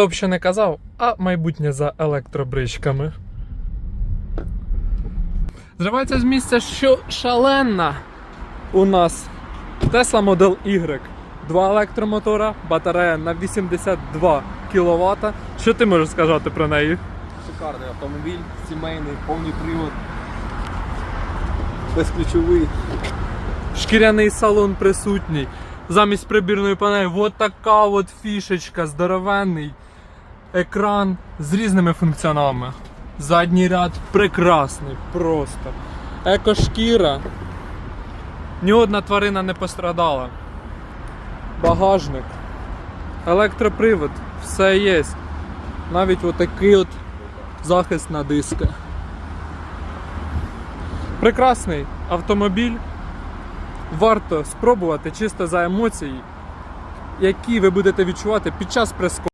Хто б ще не казав, а майбутнє за електробричками. Зривається з місця, що шалена у нас Tesla Model Y. Два електромотора, батарея на 82 кВт. Що ти можеш сказати про неї? Шикарний автомобіль, сімейний, повний привод. Безключовий. Шкіряний салон присутній. Замість прибірної панелі от така от фішечка, здоровенний екран з різними функціонами. Задній ряд прекрасний, просто. Екошкіра. Ні одна тварина не пострадала. Багажник. Електропривод. Все є. Навіть отакий от захист на диски. Прекрасний автомобіль варто спробувати чисто за емоції, які ви будете відчувати під час прес